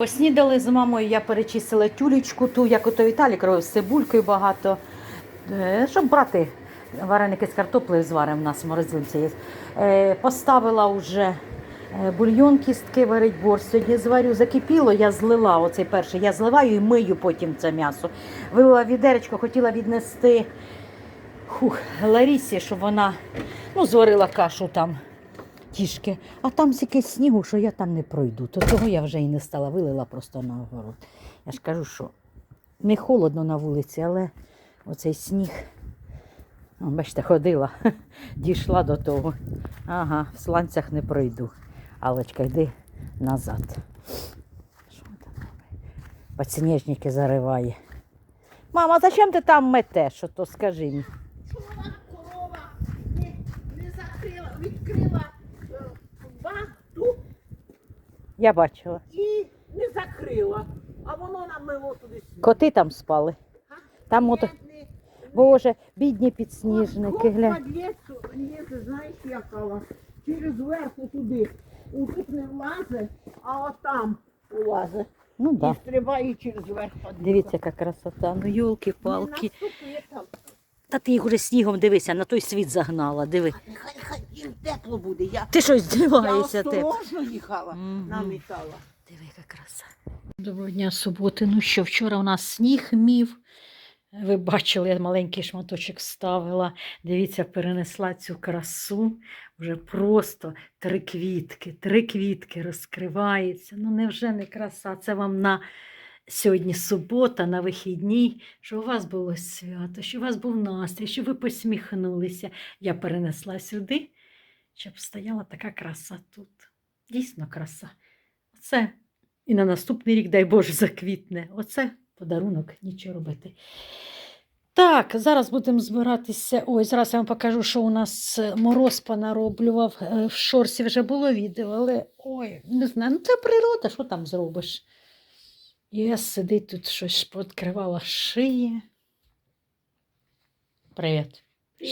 Поснідали з мамою, я перечистила тюлечку, ту, як ото Віталік робив, з цибулькою багато. Е, Щоб брати вареники з картоплею зваримо, у нас в морозилці. Е, Поставила вже е, бульйон кістки варить борщ. Сьогодні зварю, закипіло, я злила оцей перший. Я зливаю і мию потім це м'ясо. Вилила відеречко, хотіла віднести хух, Ларісі, щоб вона ну, зварила кашу там тішки. А там стільки снігу, що я там не пройду. То того я вже і не стала, вилила просто на огород. Я ж кажу, що не холодно на вулиці, але оцей сніг. О, бачите, ходила, дійшла до того. Ага, в сланцях не пройду. Алочка, йди назад. Що там? Подснежники зариває. Мама, зачем ти там метеш? То скажи мені? що вона корова не, не закрила, відкрила е, вахту Я бачила. і не закрила. А воно намило туди сюди. Коти там спали. Там ото. Боже, бідні підсніжники, глянь. лізе, знаєш, якала, через верху туди. У тут не влазить, а отам влазить. Ну І да. стрибає через верх. Дивіться, яка красота. Ну, йолки-палки. Не наступи там. Та ти їх уже снігом дивися, на той світ загнала. Диви. Нехай, нехай їм тепло буде. Я, Ти що я здиваєшся ти? осторожно їхала, Мгм. намітала. Диви, яка краса. Доброго дня суботи. Ну що, вчора у нас сніг мів. Ви бачили, я маленький шматочок ставила. Дивіться, перенесла цю красу. Вже просто три квітки, три квітки розкривається. Ну, невже не краса? Це вам на сьогодні субота, на вихідній, що у вас було свято, що у вас був настрій, що ви посміхнулися. Я перенесла сюди, щоб стояла така краса тут. Дійсно краса. Оце і на наступний рік, дай Боже, заквітне. Оце подарунок, нічого робити. Так, зараз будемо збиратися. Ой, зараз я вам покажу, що у нас е, мороз понароблював. Е, В шорсі вже було відео, але ой, не знаю. Ну це природа, що там зробиш? Я сидить тут щось пооткривала шиї. Привіт,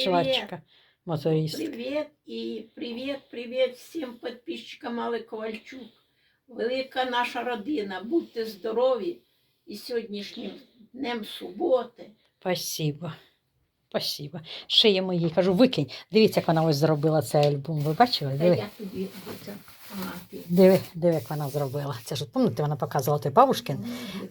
швачка, моторист. Привіт і привіт, привіт всім підписчикам Алли Ковальчук. Велика наша родина. Будьте здорові і сьогоднішнім днем суботи. Спасибо. Спасибо. Шиє мої, кажу, викинь. Дивіться, як вона ось зробила цей альбом. Ви бачили? Та Диви, я тобі ага. Диви, диви, як вона зробила. Це ж, пам'ятаєте, вона показувала той бабушкин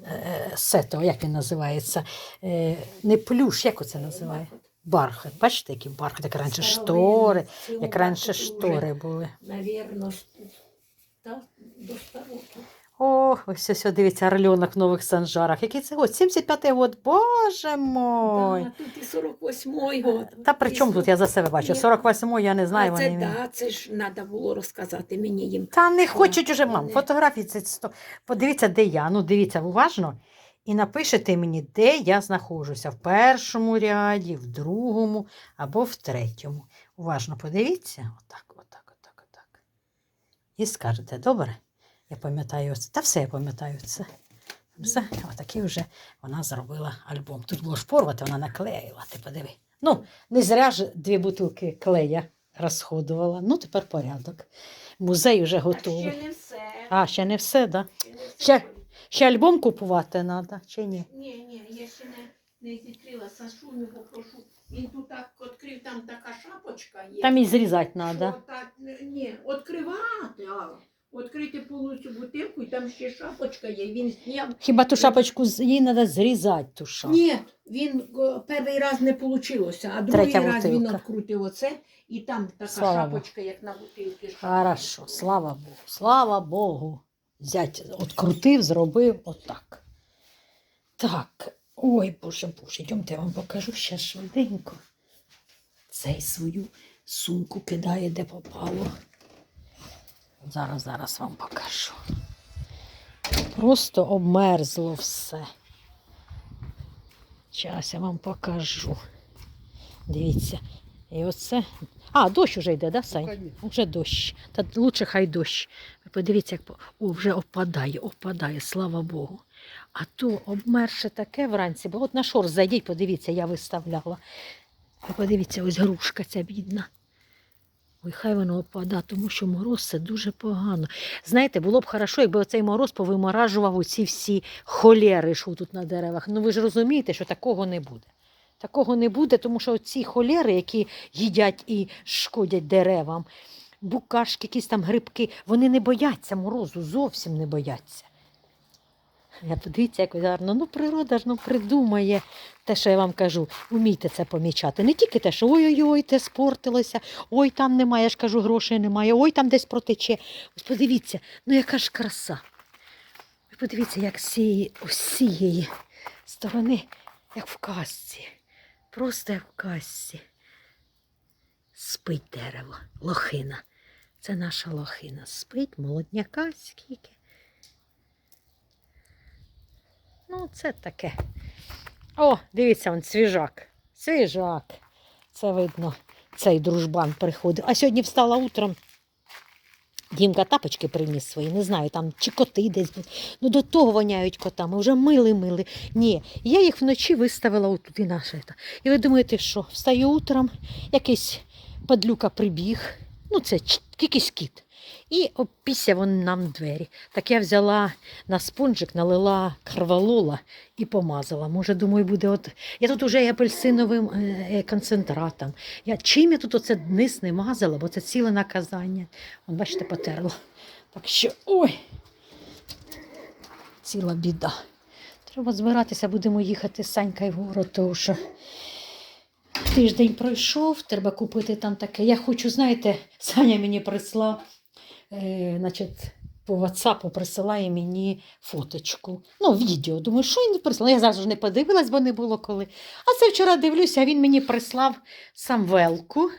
е, сето, як він називається. Е, не плюш, як це називає? Бархат. Бачите, які бархат, як раніше штори, як раніше штори були. Навірно, до 100 років. О, ось ось, ось, дивіться, орльонок в нових санжарах. Який це год? 75-й год, боже мой. Да, тут і 48-й год. Та при чому тут я за себе бачу? 48-й я не знаю. а це, вони... да, це ж треба було розказати мені їм. Та не хочуть уже, мам, фотографії це сто. Подивіться, де я. Ну, дивіться уважно. І напишете мені, де я знаходжуся. В першому ряді, в другому або в третьому. Уважно подивіться. Отак, отак, отак, отак. І скажете, добре? Я пам'ятаю це. Та все я пам'ятаю це. Все, отакий вже вона зробила альбом. Тут було ж порвати, вона наклеїла. Ти подиви. Ну, не зря ж дві бутилки клея розходувала. Ну, тепер порядок. Музей вже А готовий. ще не все. А, ще не все, так? Да? Ще. Ще, ще альбом купувати треба, чи ні? Ні, ні, я ще не, не відкрила. Сашуню попрошу. Він тут так відкрив, там така шапочка є. Там і зрізати треба. ні, відкривати, Алла. Відкрити повністю бутилку, і там ще шапочка є. Він зняв. Хіба ту шапочку з- їй треба зрізати ту шапку? Ні, він перший раз не вийшло, а другий Третя раз він бутилка. відкрутив оце, і там така Слава шапочка, як на бутилці. Хорошо, слава Богу, слава Богу. Зять открутив, зробив отак. Так, ой, боже, боже, йдемте, я вам покажу ще швиденько. Цей свою сумку кидає, де попало. Зараз, зараз вам покажу. Просто обмерзло все. Зараз я вам покажу. Дивіться. І оце. А, дощ уже йде, да, Сань? Уже дощ. Та лучше хай дощ. Ви Подивіться, як О, вже опадає, опадає, слава Богу. А то обмерше таке вранці, бо от на шор зайдіть, подивіться, я виставляла. Подивіться, ось грушка ця бідна. Ой, хай воно опада, тому що мороз це дуже погано. Знаєте, було б хорошо, якби оцей мороз повиморажував оці всі холєри, що тут на деревах. Ну ви ж розумієте, що такого не буде. Такого не буде, тому що ці холєри, які їдять і шкодять деревам, букашки, якісь там грибки, вони не бояться морозу, зовсім не бояться. Я подивіться, як гарно. Ну, природа ж ну, придумає те, що я вам кажу. Умійте це помічати. Не тільки те, що ой-ой-ой, те спортилося, ой, там немає, я ж кажу, грошей немає, ой, там десь протече. Ось подивіться, ну яка ж краса. Ви подивіться, як з цієї, цієї сторони, як в казці. Просто як в казці. Спить дерево, лохина. Це наша лохина. Спить, молодняка скільки. Ну, це таке. О, дивіться, он свіжак. Свіжак. Це видно, цей дружбан приходив. А сьогодні встала утром. Дімка тапочки приніс свої, не знаю, там чи коти десь. Ну до того воняють котами, вже мили-мили. Ні, я їх вночі виставила отут і наше. І ви думаєте, що встаю утром, якийсь падлюка прибіг, ну це якийсь кіт. І опісся він нам двері. Так я взяла на спонжик, налила кроволола і помазала. Може, думаю, буде от. Я тут уже апельсиновим е, е, концентратом. Я, чим я тут оце низ не мазала, бо це ціле наказання. Вон, бачите, потерла. Так що, ой, ціла біда. Треба збиратися, будемо їхати з Санькою в город, тому що тиждень пройшов, треба купити там таке. Я хочу, знаєте, Саня мені прислав, е, по WhatsApp присилає мені фоточку. Ну, відео. Думаю, що він прислав? Я зараз не подивилась, бо не було коли. А це вчора дивлюся, він мені прислав самвелку.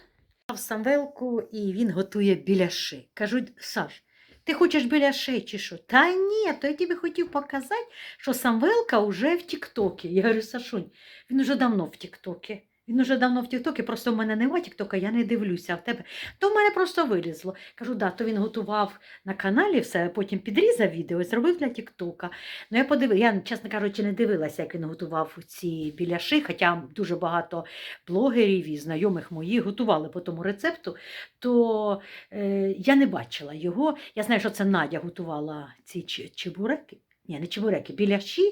Самвелку, і він готує біляши. Кажуть, Саш, ти хочеш біляши чи що? Та ні, то я тобі хотів показати, що Самвелка вже в Тіктокі. Я говорю, Сашунь, він уже давно в Тіктокі. Він уже давно в Тіктокі, просто в мене немає Тіктока, я не дивлюся в тебе. То в мене просто вилізло. Кажу, да, то він готував на каналі все, потім підрізав відео зробив для Тіктока. Ну я подивилася, я, чесно кажучи, не дивилася, як він готував ці біляши, хоча дуже багато блогерів і знайомих моїх готували по тому рецепту, то е, я не бачила його. Я знаю, що це Надя готувала ці чебуреки. Ні, не чебуреки, біляші,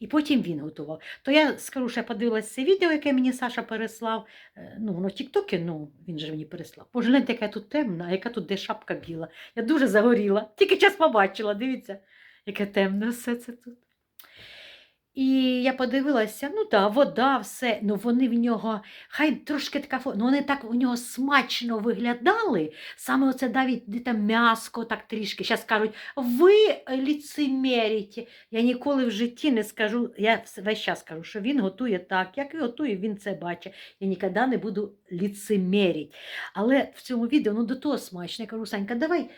і потім він готував. То я скажу, що я подивилася це відео, яке мені Саша переслав. Е, Ну, воно тіктоки, ну, він же мені переслав. Боже, гляньте, яка тут темна, яка тут де шапка біла. Я дуже загоріла. Тільки час побачила, дивіться, яке темне все це тут. І я подивилася, ну так, вода, все. Ну вони в нього, хай трошки така фо- ну вони так у нього смачно виглядали. Саме оце навіть де там м'яско так трішки. Зараз кажуть, ви ліцемерите. Я ніколи в житті не скажу, я весь час кажу, що він готує так, як і готує, він це бачить. Я ніколи не буду ліцемерити. Але в цьому відео ну до того смачно. Я кажу, Санька, давай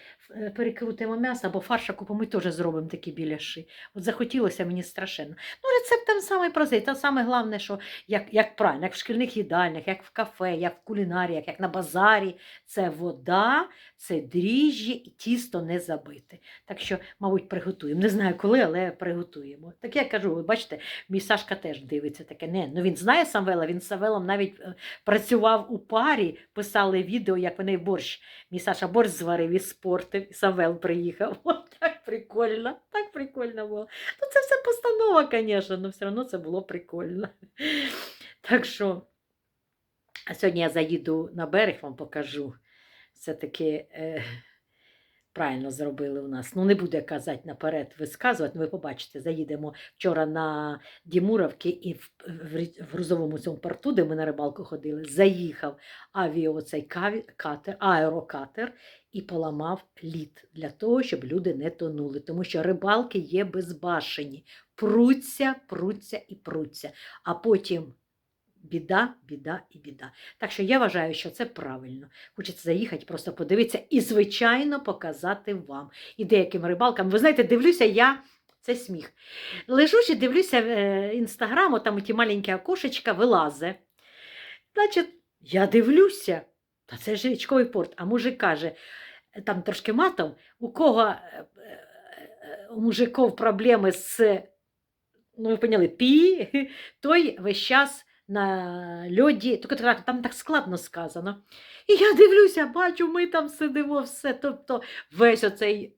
перекрутимо м'ясо, або фарша купимо, ми теж зробимо такі біляши. От захотілося мені страшенно. Ну, рецепт там самий простий. Там саме головне, що як, як правильно, як в шкільних їдальнях, як в кафе, як в кулінаріях, як на базарі, це вода, це дріжджі і тісто не забите. Так що, мабуть, приготуємо. Не знаю коли, але приготуємо. Так я кажу, ви бачите, мій Сашка теж дивиться таке. Не, ну він знає Самвела, він з Савелом навіть е, працював у парі, писали відео, як вони борщ. Мій Саша борщ зварив і спортив, і Савел приїхав. О, так прикольно, так прикольно було. Ну, це все постанова, звісно, але все одно це було прикольно. Так що, сьогодні я заїду на берег, вам покажу. Все-таки е, правильно зробили у нас. Ну, не буде казати наперед, висказувати, ну, ви побачите, заїдемо вчора на Дімуровки і в, в, в грузовому цьому порту, де ми на рибалку ходили, заїхав авіо цей катер, аерокатер і поламав лід для того, щоб люди не тонули. Тому що рибалки є безбашені. Пруться, пруться і пруться. А потім біда, біда і біда. Так що я вважаю, що це правильно. Хочеться заїхати, просто подивитися і, звичайно, показати вам. І деяким рибалкам. Ви знаєте, дивлюся я. Це сміх. Лежу і дивлюся е, інстаграму, там ті маленькі окошечка вилазе. Значить, я дивлюся, та це ж річковий порт. А мужик каже, там трошки матом, у кого е, е, у мужиків проблеми з, ну ви поняли, пі, той весь час на льоді, там так складно сказано. І я дивлюся, бачу, ми там сидимо все. Тобто весь оцей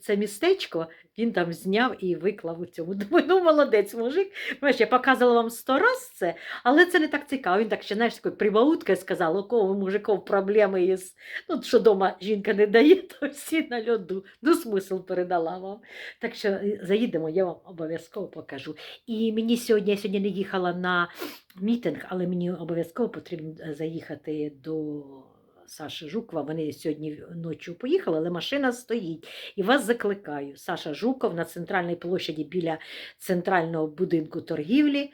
це містечко він там зняв і виклав у цьому. Думаю, ну молодець мужик. Знаєш, я показувала вам сто раз це, але це не так цікаво. Він так ще знаєш, такою прибауткою сказав, у кого у мужиків проблеми із, ну, що вдома жінка не дає, то всі на льоду. Ну, смисл передала вам. Так що е, заїдемо, я вам обов'язково покажу. І мені сьогодні, я сьогодні не їхала на мітинг, але мені обов'язково потрібно е, заїхати до Саші Жукова. Вони сьогодні ночі поїхали, але машина стоїть. І вас закликаю. Саша Жуков на центральній площаді біля центрального будинку торгівлі.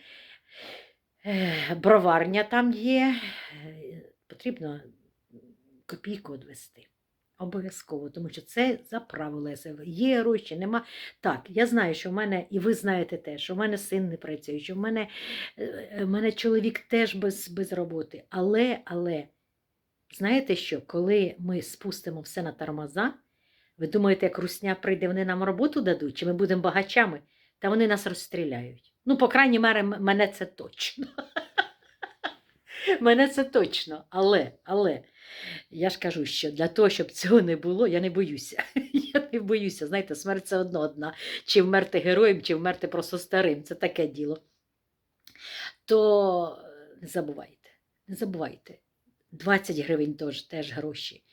Е, Броварня там є. Е, Потрібно копійку відвести. Обов'язково, тому що це за правило СВ. Є гроші, нема. Так, я знаю, що в мене, і ви знаєте те, що в мене син не працює, що в мене, е, в мене чоловік теж без, без роботи. Але, але, знаєте що, коли ми спустимо все на тормоза, ви думаєте, як русня прийде, вони нам роботу дадуть, чи ми будемо багачами, та вони нас розстріляють. Ну, по крайній мере, мене це точно. Мене це точно. Але, але, я ж кажу, що для того, щоб цього не було, я не боюся. Я не боюся. Знаєте, смерть це одно одна. Чи вмерти героєм, чи вмерти просто старим. Це таке діло. То е, не забувайте, не забувайте. 20 гривень теж, теж гроші.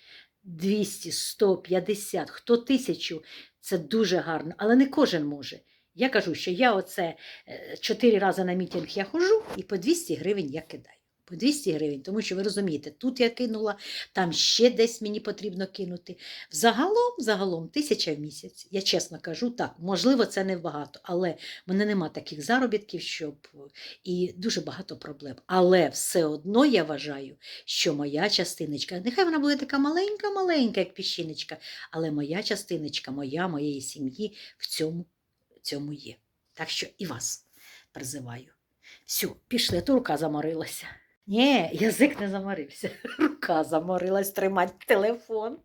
200, 100, 50, хто тисячу, це дуже гарно, але не кожен може. Я кажу, що я оце е, чотири рази на мітинг я ходжу і по 200 гривень я кидаю. По 200 гривень, тому що ви розумієте, тут я кинула, там ще десь мені потрібно кинути. Взагалом, загалом, тисяча в місяць. Я чесно кажу, так, можливо, це не багато, але в мене нема таких заробітків, щоб і дуже багато проблем. Але все одно я вважаю, що моя частиночка, нехай вона буде така маленька-маленька, як піщиночка, але моя частиночка, моя, моєї сім'ї в цьому, в цьому є. Так що і вас призиваю. Все, пішли, то рука заморилася. Ні, язик не заморився. Рука заморилась тримати телефон.